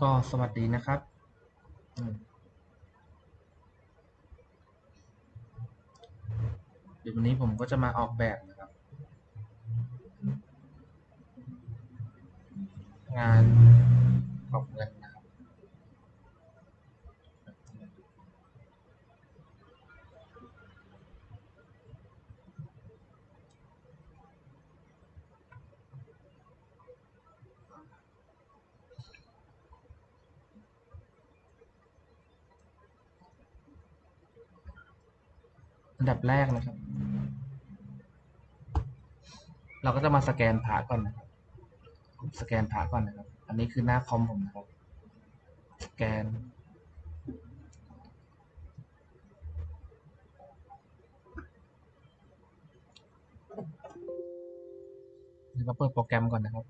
ก็สวัสดีนะครับเดี๋ยววันนี้ผมก็จะมาออกแบบนะครับ งานออกเงินนะครับ อันดับแรกนะครับ เราก็จะมาสแกนผาก่อนนะครับสแกนผาก่อนนะครับ อันนี้คือหน้าคอมผมนะครับ สแกนแล้วเปิดโปรแกรมก่อนนะครับ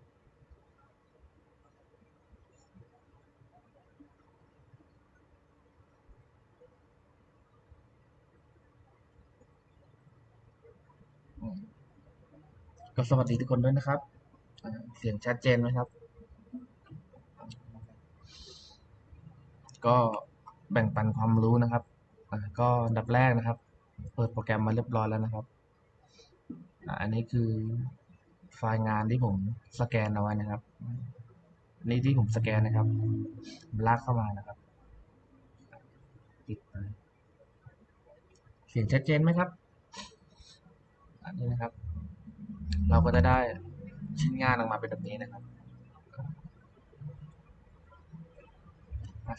ก็สวัสดีทุกคนด้วยนะครับอ่าเสียงชัดเจนไหมครับ ก็แบ่งปันความรู้นะครับอ่าก็อันดับแรกนะครับ เปิดโปรแกรมมาเรียบร้อยแล้วนะครับอ่าอันนี้คือไฟล์งานที่ผมสแกนเอาไว้นะครับอันนี่ที่ผมสแกนนะครับผมลากเข้ามานะครับปิดไปเสียงชัดเจนไหมครับ อันนี้นะครับ เราก็จะได้ชิ้นงานออกมาเป็นแบบนี้นะครับ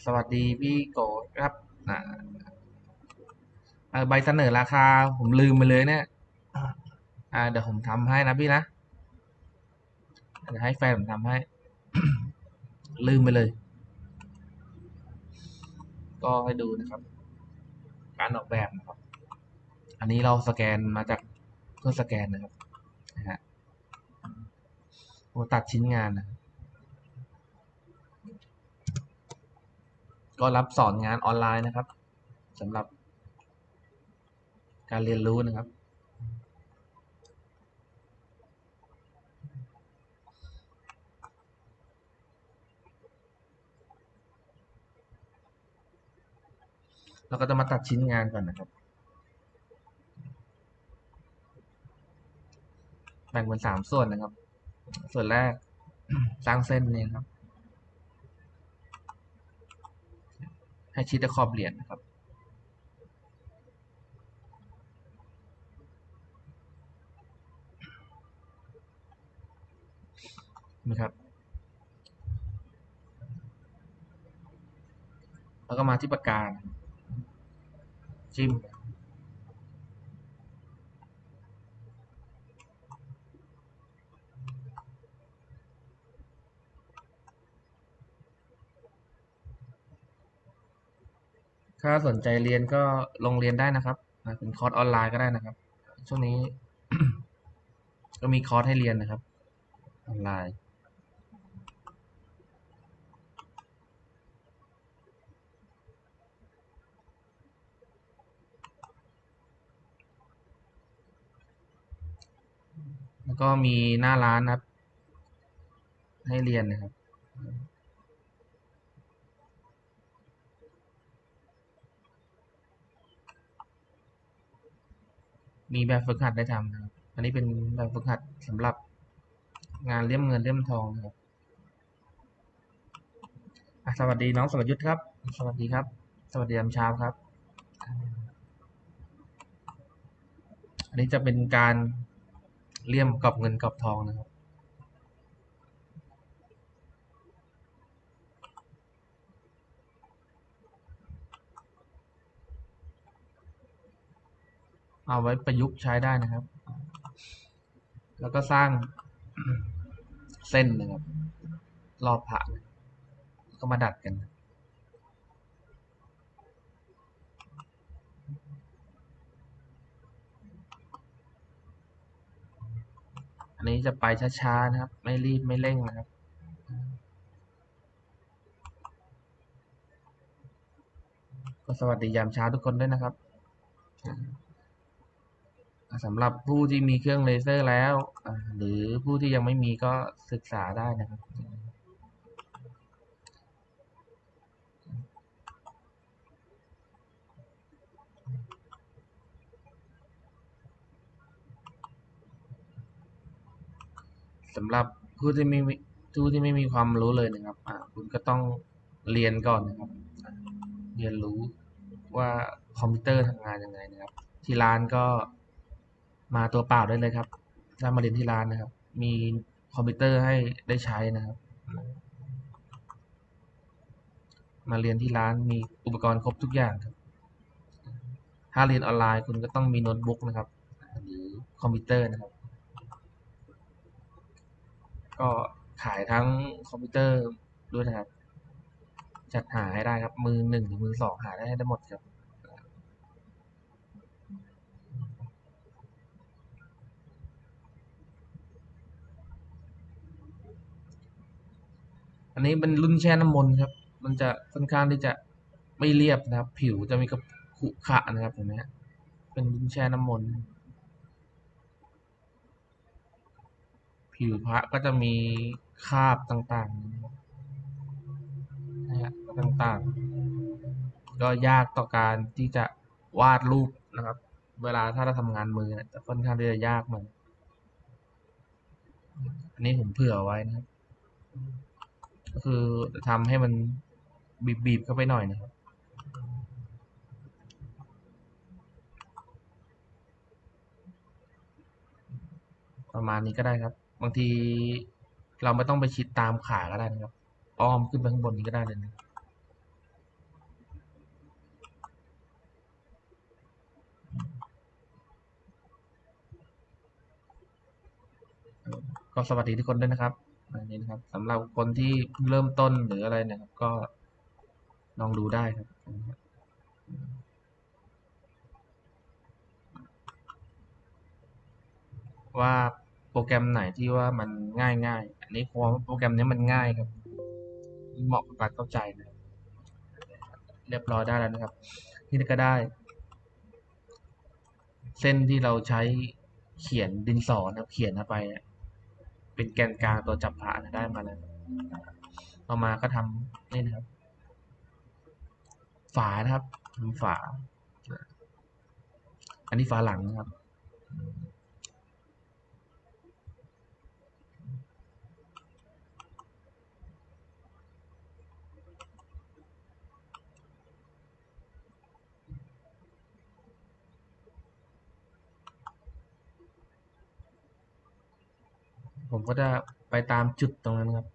สวัสดีพี่โกครับใบเสนอราคาผมลืมไปเลยเนี่ยเดี๋ยวผมทำให้นะพี่นะเดี๋ยวให้แฟนผมทำให้ ลืมไปเลย ก็ให้ดูนะครับ การออกแบบนะครับ อันนี้เราสแกนมาจากเครื่องสแกนนะครับ ผมตัดชิ้นงานนะก็รับสอนงานออนไลน์นะครับสำหรับการเรียนรู้นะครับ เราก็จะมาตัดชิ้นงานก่อนนะครับ แบ่งเป็นสามส่วนนะครับ ส่วนแรกสร้างเส้นเนี่ครับ ให้ชิดกับขอบเหรียญนะครับนะครับ แล้วก็มาที่ปากการจิ้ม ถ้าสนใจเรียนก็ลงเรียนได้นะครับเป็นคอร์สออนไลน์ก็ได้นะครับ ช่วงนี้ ก็มีคอร์สให้เรียนนะครับออนไลน์แล้วก็มีหน้าร้านนะครับ ให้เรียนนะครับ มีแบบฝึกหัดได้ทำนะครับ อันนี้เป็นแบบฝึกหัดสำหรับงานเลี่ยมเงินเลี่ยมทองนะครับสวัสดีน้องสรยุทธครับ สวัสดีครับ สวัสดียามเช้าครับ อันนี้จะเป็นการเลี่ยมกรอบเงินกรอบทองนะครับ เอาไว้ประยุกต์ใช้ได้นะครับ แล้วก็สร้างเส้นนะครับ รอบผ่านก็มาดัดกัน อันนี้จะไปช้าๆนะครับ ไม่รีบไม่เร่งนะครับก็สวัสดียามเช้าทุกคนด้วยนะครับ สำหรับผู้ที่มีเครื่องเลเซอร์แล้ว หรือผู้ที่ยังไม่มีก็ศึกษาได้นะครับ สำหรับผู้ที่ไมีผู้ที่ไม่มีความรู้เลยนะครับคุณก็ต้องเรียนก่อนนะครับ เรียนรู้ว่าคอมพิวเตอร์ทำงานยังไงนะครับ ที่ร้านก็ มาตัวเปล่าได้เลยครับถ้ามาเรียนที่ร้านนะครับ มีคอมพิวเตอร์ให้ได้ใช้นะครับ มาเรียนที่ร้านมีอุปกรณ์ครบทุกอย่างครับ ถ้าเรียนออนไลน์คุณก็ต้องมีโน้ตบุ๊กนะครับหรือคอมพิวเตอร์นะครับ ก็ขายทั้งคอมพิวเตอร์ด้วยนะครับ จัดหาให้ได้ครับ มือหนึ่งหรือมือสองหาได้ให้ได้หมดครับ อันนี้เป็นรุ่นแช่น้ำมนต์ครับ มันจะค่อนข้างที่จะไม่เรียบนะครับ ผิวจะมีกระขุขะนะครับเห็นไหมเป็นรุ่นแช่น้ำมนต์ผิวพระก็จะมีคราบต่างๆนะครับนะฮะต่างๆ ก็ยากต่อการที่จะวาดรูปนะครับ เวลาถ้าเราทำงานมือเนี่ยจะค่อนข้างที่จะยากหน่อยอันนี้ผมเผื่อไว้นะครับ คือทำให้มันบีบๆเข้าไปหน่อยนะครับประมาณนี้ก็ได้ครับ บางทีเราไม่ต้องไปชิดตามขาก็ได้นะครับ อ้อมขึ้นไปข้างบนนี้ก็ได้เลยนะก็สวัสดีทุกคนด้วยนะครับ อันนี้นะครับสำหรับคนที่เริ่มต้นหรืออะไรนะครับ ก็ลองดูได้ครับว่าโปรแกรมไหนที่ว่ามันง่ายง่ายอันนี้เพราะว่าโปรแกรมนี้มันง่ายครับ เหมาะกับการเข้าใจนะเรียบร้อยได้แล้วนะครับ นี่ก็ได้ เส้นที่เราใช้เขียนดินสอนะครับ เขียนเข้าไปนี่ย เป็นแกนกลางตัวจับพระนะได้มาแล้วต่อมาก็ทำนี่นะครับ ฝานะครับทำฝา อันนี้ฝาหลังนะครับ ผมก็จะไปตามจุดตรงนั้นครับ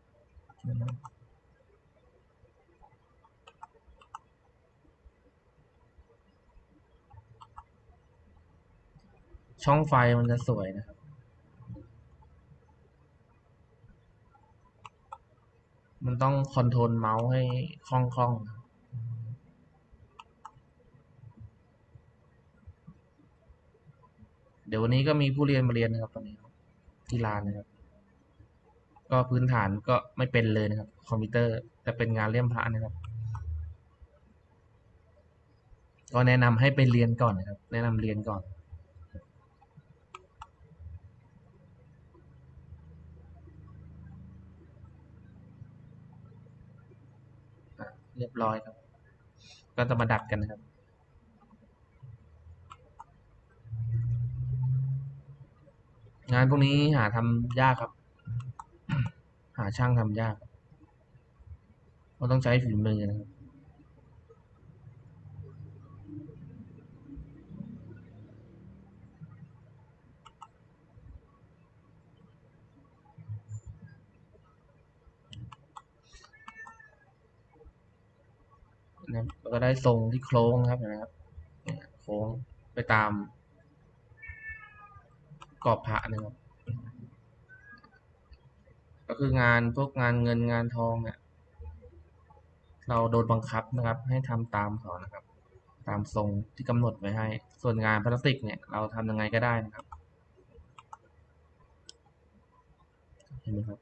ช่องไฟมันจะสวยนะครับ มันต้องคอนโทรลเมาส์ให้คล่องๆนะครับเดี๋ยววันนี้ก็มีผู้เรียนมาเรียนนะครับตอนนี้ที่ร้านนะครับ ก็พื้นฐานก็ไม่เป็นเลยนะครับ คอมพิวเตอร์แต่เป็นงานเลี่ยมพระนะครับ ก็แนะนำให้ไปเรียนก่อนนะครับ แนะนำเรียนก่อนเรียบร้อยครับ ก็จะมาดัดกันนะครับงานพวกนี้หาทำยากครับ หาช่างทำยากเพราะต้องใช้ฝีมือนะครับนะแล้วก็ได้ทรงที่โค้งครับนะครับโค้งไปตามกรอบพระนะครับ ก็คืองานพวกงานเงินงานทองเนี่ยเราโดนบังคับนะครับ ให้ทำตามเขานะครับ ตามทรงที่กำหนดไว้ให้ ส่วนงานพลาสติกเนี่ยเราทำยังไงก็ได้นะครับเห็นไหมครับ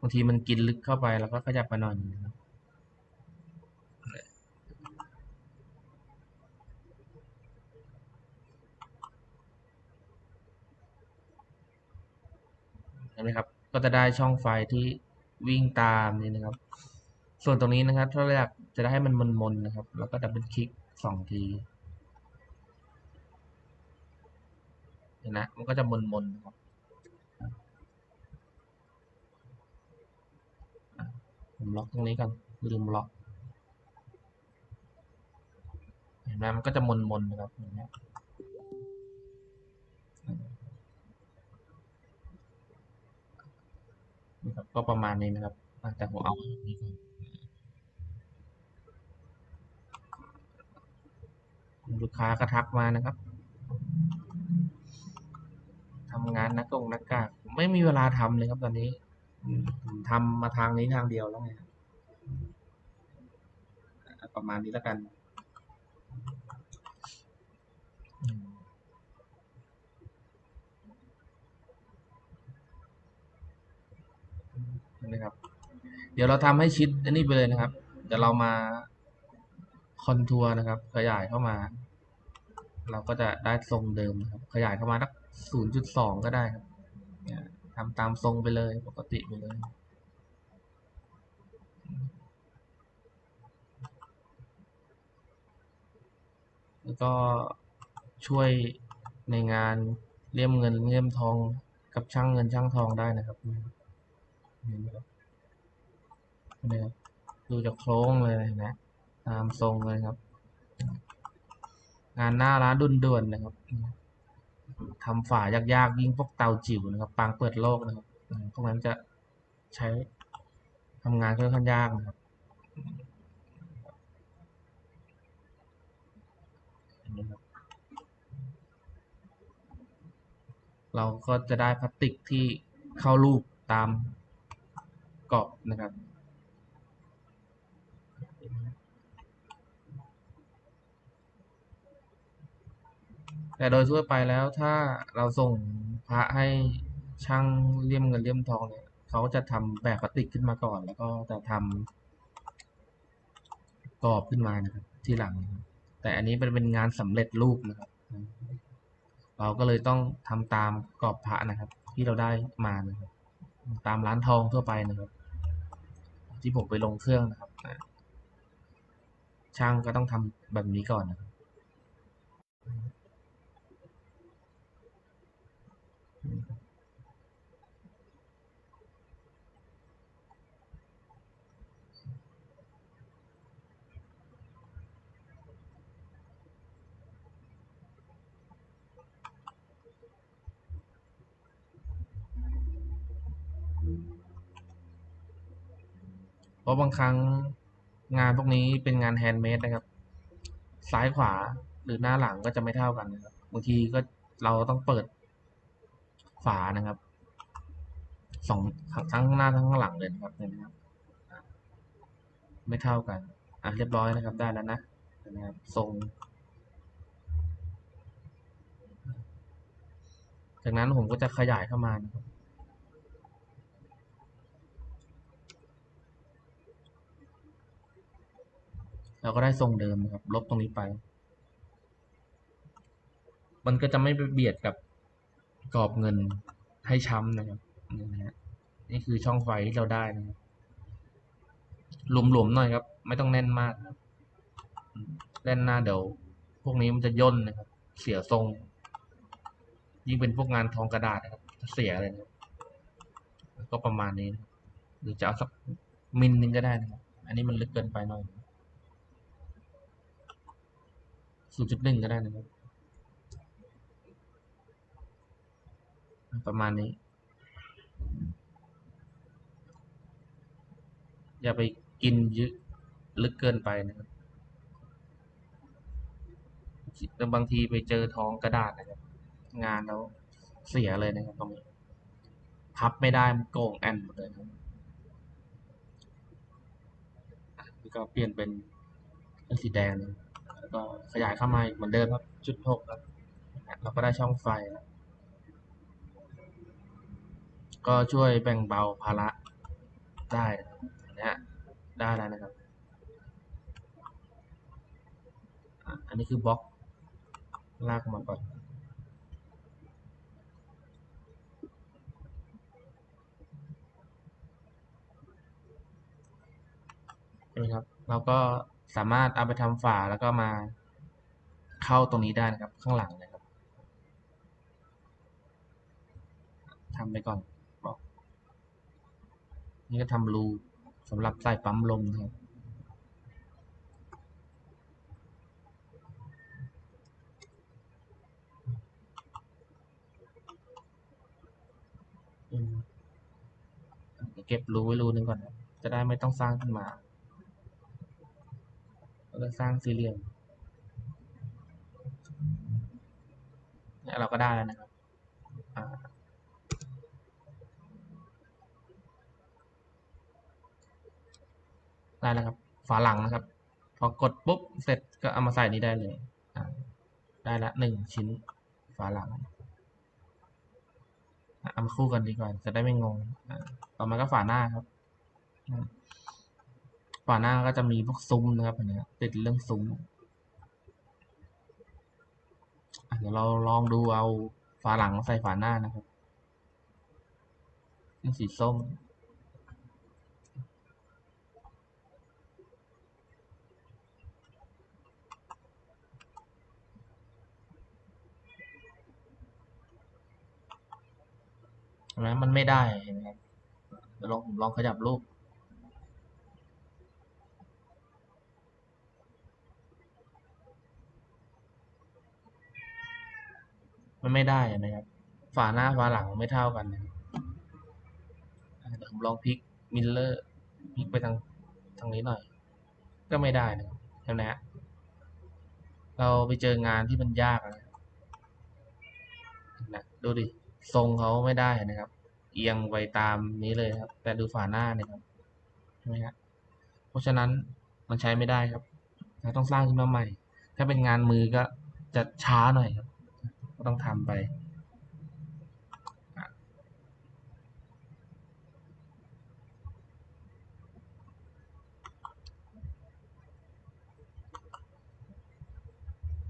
บางทีมันกินลึกเข้าไปแล้วก็ขยับมาหน่อยหนึงนะครับ เห็นไหมครับ ก็จะได้ช่องไฟที่วิ่งตามนี่นะครับ ส่วนตรงนี้นะครับถ้าเราอยากจะได้ให้มันมนๆนะครับ แล้วก็ดับเบิลคลิกสองทีเห็นนะมันก็จะมนมนๆนะครับผมล็อกตรงนี้กันลืมล็อก เห็นไหมมันก็จะมนมนๆนะครับ นี่ครับก็ประมาณนี้นะครับแต่ผมเอาแบบนี้ก่อนลูกค้าก็ทักมานะครับทำงานนักกงนักกากไม่มีเวลาทำเลยครับตอนนี้อืมผมทำมาทางนี้ทางเดียวแล้วไงประมาณนี้แล้วกัน นะครับ เดี๋ยวเราทำให้ชิดอันนี้ไปเลยนะครับ เดี๋ยวเรามาคอนทัวร์นะครับ ขยายเข้ามา เราก็จะได้ทรงเดิมครับ ขยายเข้ามาสักศูนย์จุดสองก็ได้ครับทำตามทรงไปเลยปกติไปเลยแล้วก็ช่วยในงานเลี่ยมเงินเลี่ยมทองกับช่างเงินช่างทองได้นะครับ เห็นไหมครับเนี่ครับดูจากโครงเลยนะตามทรงเลยครับ งานหน้าร้านดุนด่วนๆนะครับทำฝายากๆยิ่งพวกเตาจิ๋วนะครับปางเปิดโลกนะครับพวกนั้นจะใช้ทำงานค่อนข้างยากนะครับเราก็จะได้พลาสติกที่เข้ารูปตาม กรอบนะครับ แต่โดยทั่วไปแล้วถ้าเราส่งพระให้ช่างเลี่ยมเงินเลี่ยมทองเนี่ยเขาจะทำแบบพลาสติกขึ้นมาก่อน แล้วก็จะทำกรอบขึ้นมานะครับ ที่หลังนะครับแต่อันนี้เป็นเป็นงานสำเร็จรูปนะครับ เราก็เลยต้องทำตามกรอบพระนะครับ ที่เราได้มานะครับ ตามร้านทองทั่วไปนะครับ ที่ผมไปลงเครื่องนะครับ ช่างก็ต้องทำแบบนี้ก่อนนะครับ ราะบางครั้งงานพวกนี้เป็นงานแฮนด์เมดนะครับ ซ้ายขวาหรือหน้าหลังก็จะไม่เท่ากันนะครับบางทีก็เราต้องเปิดฝานะครับสองทั้งหน้าทั้งหลังเลยนะครับเห็นไหมครับ ไม่เท่ากันอะเรียบร้อยนะครับได้แล้วนะนไหมครับทรงจากนั้นผมก็จะขยายเข้ามานะครับ เราก็ได้ทรงเดิมครับ ลบตรงนี้ไป มันก็จะไม่ไปเบียดกับกรอบเงินให้ช้ำนะครับนี่คือช่องไฟที่เราได้นะครับหลวมๆหน่อยครับ ไม่ต้องแน่นมากแน่นหน้าเดี๋ยวพวกนี้มันจะย่นนะครับ เสียทรง ยิ่งเป็นพวกงานทองกระดาษนะครับเสียเลยนะก็ประมาณนี้นะหรือจะเอาสักมิลนึงก็ได้นะครับ อันนี้มันลึกเกินไปหน่อย ศูนย์จุดหนึ่งก็ได้นะครับ ประมาณนี้ อย่าไปกินเยอะลึกเกินไปนะครับแล้วบางทีไปเจอท้องกระดาษนะครับ งานแล้วเสียเลยนะครับตรงนี้พับไม่ได้มันโก่งแอนหมดเลยครับก็เปลี่ยนเป็นสีแดง แล้วก็ขยายเข้ามาอีกเหมือนเดิมครับจุดหกครับเราก็ได้ช่องไฟแล้วก็ช่วยแบ่งเบาภาระได้นะฮะได้แล้วนะครับ อันนี้คือบล็อกลากมาก่อนใช่ไหมครับ เราก็ สามารถเอาไปทำฝาแล้วก็มาเข้าตรงนี้ได้นะครับ ข้างหลังนะครับทำไปก่อนบอกนี่ก็ทำรูสำหรับใส่ปั๊มลมนะครับเก็บรูไว้รูหนึ่งก่อน จะได้ไม่ต้องสร้างขึ้นมา แล้วก็สร้างสี่เหลี่ยมเนี่เราก็ได้แล้วนะครับได้แล้วครับ ฝาหลังนะครับ พอกดปุ๊บเสร็จก็เอามาใส่นี้ได้เลยได้ละหนึ่งชิ้นฝาหลังเอามาคู่กันดีกว่าจะได้ไม่งงต่อมาก็ฝาหน้าครับ ฝาหน้าก็จะมีพวกซุ้มนะครับอันเนี้ยติดเรื่องซุ้มเดี๋ยวเราลองดูเอาฝาหลังใส่ฝาหน้านะครับเป็นสีส้มนไหมมันไม่ได้เห็นไหมครับเดี๋ยวลองผมลองขยับรูป มันไม่ได้นไหมครับ ฝาหน้าฝาหลังไม่เท่ากันนะครับเดี๋ยวผมลองพลิกมิลเลอร์พลิกไปทางทางนี้หน่อย ก็ไม่ได้นะครับเห็นไหมฮะเราไปเจองานที่มันยากนะนะดูดิทรงเขาไม่ได้นะครับ เอียงไปตามนี้เลยครับ แต่ดูฝาหน้านี่ครับใช่ไหมครับเพราะฉะนั้นมันใช้ไม่ได้ครับเราต้องสร้างขึ้นมาใหม่ ถ้าเป็นงานมือก็จะช้าหน่อยครับ ก็ต้องทำไป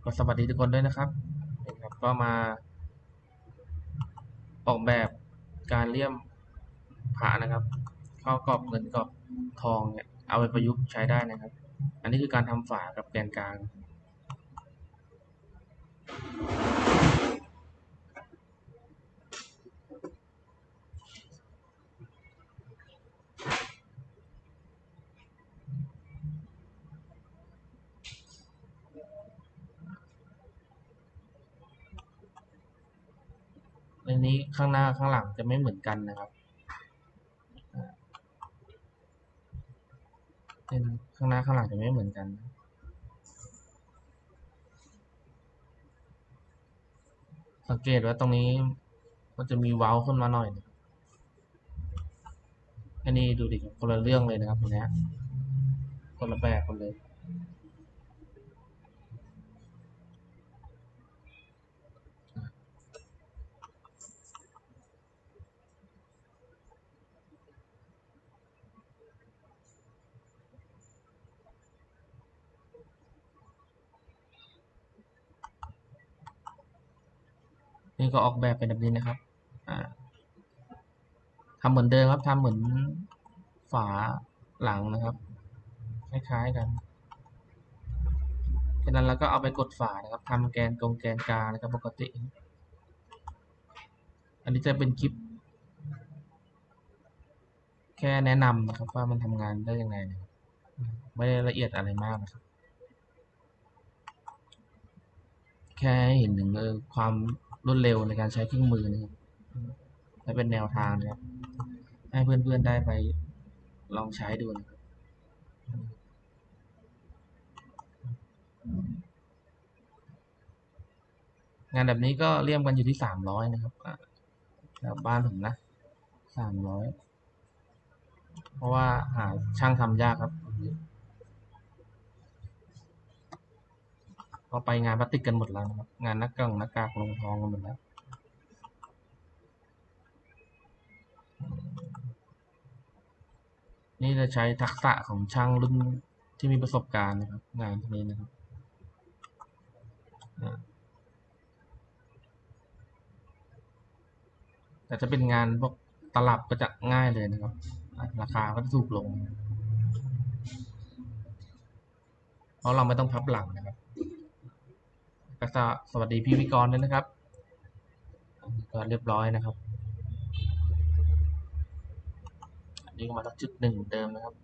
ก็สวัสดีทุกคนด้วยนะครับนะครับ ก็มาออกแบบการเลี่ยมพระนะครับ เข้ากรอบเงินกรอบทองเนี่ยเอาไปประยุกต์ใช้ได้นะครับ อันนี้คือการทำฝากับแกนกลาง ในนี้ข้างหน้าข้างหลังจะไม่เหมือนกันนะครับเป็นข้างหน้าข้างหลังจะไม่เหมือนกัน สังเกตว่าตรงนี้มันจะมีเว้าขึ้นมาหน่อยนะอันนี้ดูดิคนละเรื่องเลยนะครับตรงนี้คนละแบบกันเลย นี่ก็ออกแบบเป็นแบบนี้นะครับทำเหมือนเดิมครับทำเหมือนฝาหลังนะครับ คล้ายๆกันจากนั้นเราก็เอาไปกดฝานะครับทำแกนกงแกนกลางนะครับปกติ อันนี้จะเป็นคลิป แค่แนะนำนะครับว่ามันทำงานได้ยังไงนะครับไม่ได้ละเอียดอะไรมากนะครับ แค่เห็นถึงความ รวดเร็วในการใช้เครื่องมือนะครับและเป็นแนวทางนะครับให้เพื่อนๆได้ไปลองใช้ดูนะครับงานแบบนี้ก็เลี่ยมกันอยู่ที่สามร้อยนะครับแถวบ้านผมนะสามร้อยเพราะว่าหาช่างทำยากครับ ก็ไปงานพลาสติกกันหมดแล้วนะครับ งานนักกล่องน้ากากลงทองกันหมดแล้วนี่จะใช้ทักษะของช่างรุ่นที่มีประสบการณ์นะครับ งานพวกนี้นะครับแต่จะเป็นงานพวกตลับก็จะง่ายเลยนะครับ ราคาก็จะถูกลง เพราะเราไม่ต้องพับหลังนะครับ ก็สวัสดีพี่วิกรด้วยนะครับก็เรียบร้อยนะครับ อันนี้ก็มาตักจุดหนึ่งเดิมนะครับ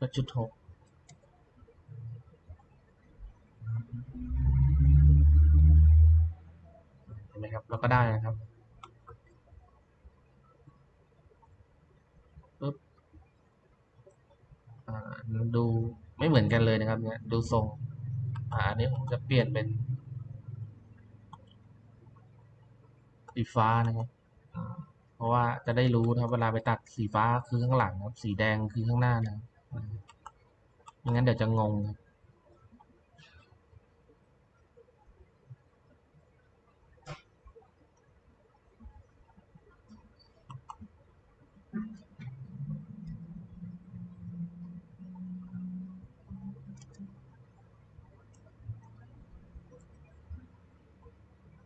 ก็จุดหก ดูทรงอ่าอันนี้ผมจะเปลี่ยนเป็นสีฟ้านะครับ เพราะว่าจะได้รู้นะครับเวลาไปตัดสีฟ้าคือข้างหลังครับ สีแดงคือข้างหน้านะไม่งั้นเดี๋ยวจะงงครับ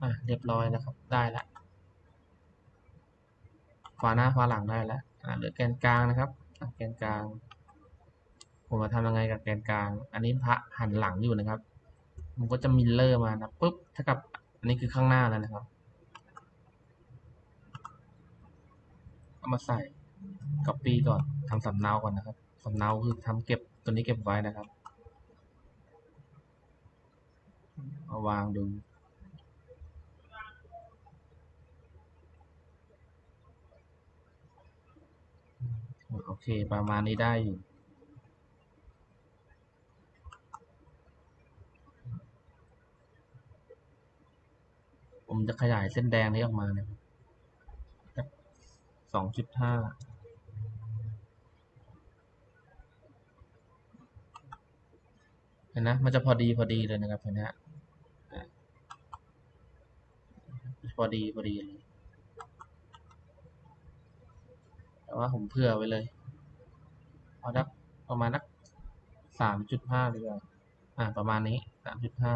อะเรียบร้อยแล้วครับ ได้แล้วฝาหน้าฝาหลังได้แล้วอะเหลือแกนกลางนะครับแกนกลาง ผมมาทำยังไงกับแกนกลาง อันนี้พระหันหลังอยู่นะครับผมก็จะมิลเลอร์มานะปุ๊บเท่ากับอันนี้คือข้างหน้าแล้วนะครับเอามาใส่ copy ก่อนทำสำเนาก่อนนะครับสำเนาคือทำเก็บตัวนี้เก็บไว้นะครับมาวางดู โอ เค ประมาณนี้ได้อยู่ผมจะขยายเส้นแดงนี้ออกมาเนี่ยสองจุดห้าเห็นนะ มันจะพอดีพอดีเลยนะครับเห็นนะอะพอดีพอดีเลย แต่ว่าผมเผื่อไว้เลย เอาดักประมาณนักสามจุดห้าดีกว่าอ่า ประมาณนี้สามจุดห้า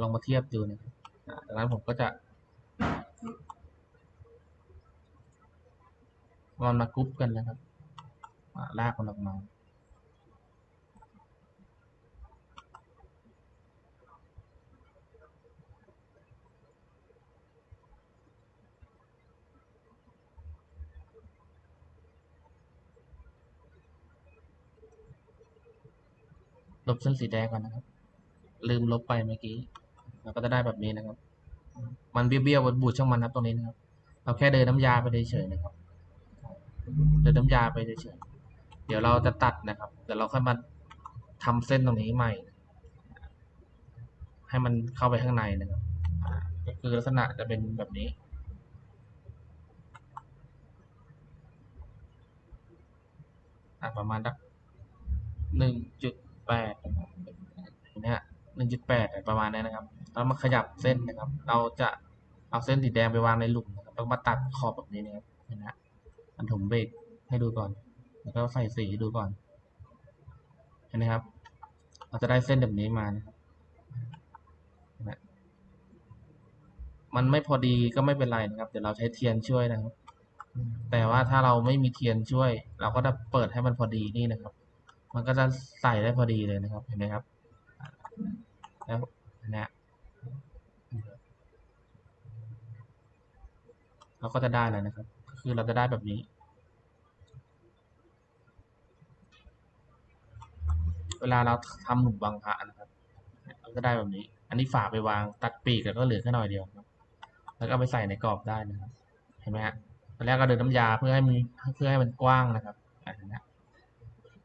ลองมาเทียบดูนะครับจากนั้นผมก็จะมันมากรุ๊ปกันนะครับลากมันออกมา ลบเส้นสีแดงก่อนนะครับ ลืมลบไปเมื่อกี้เราก็จะได้แบบนี้นะครับ มันเบี้ยวๆบูดช่างมันครับตรงนี้นะครับ เราแค่เดินน้ำยาไปเฉยๆนะครับ เดินน้ำยาไปเฉยๆเดี๋ยวเราจะตัดนะครับเดี๋ยวเราค่อยมาทำเส้นตรงนี้ใหม่ ให้มันเข้าไปข้างในนะครับก็คือลักษณะจะเป็นแบบนี้ประมาณสักหนึ่งจุด แปดนะครับนะฮะหนึ่งจุดแปดประมาณนี้นะครับแล้วมาขยับเส้นนะครับ เราจะเอาเส้นสีแดงไปวางในหลุมนะครับแล้วมาตัดขอบแบบนี้นะครับเห็นไหมฮะอันผมเบรกให้ดูก่อน แล้วก็ใส่สีดูก่อนเห็นไหมครับ เราจะได้เส้นแบบนี้มานะครับเห็นไหมมันไม่พอดีก็ไม่เป็นไรนะครับ เดี๋ยวเราใช้เทียนช่วยนะครับ แต่ว่าถ้าเราไม่มีเทียนช่วย เราก็จะเปิดให้มันพอดีนี่นะครับ มันก็จะใส่ได้พอดีเลยนะครับ เห็นไหมครับ แล้วนะเราก็จะได้แล้วนะครับ คือเราจะได้แบบนี้ เวลาเราทำหนุนบางพระนะครับเราก็ได้แบบนี้ อันนี้ฝาไปวางตัดปีกแล้วก็เหลือแค่หน่อยเดียวครับ แล้วก็ไปใส่ในกรอบได้นะครับ เห็นไหมฮะตอนแรกก็เดินน้ำยาเพื่อให้มันเพื่อให้มันกว้างนะครับอ่านะ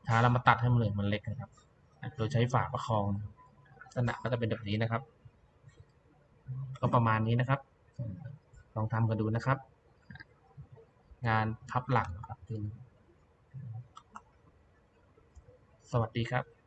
ท้าเรามาตัดให้มันเหลือมันเล็กนะครับ โดยใช้ฝาประคองลักษณะก็จะเป็นแบบนี้นะครับ ก็ประมาณนี้นะครับ ลองทำกันดูนะครับ งานพับหลังครับสวัสดีครับ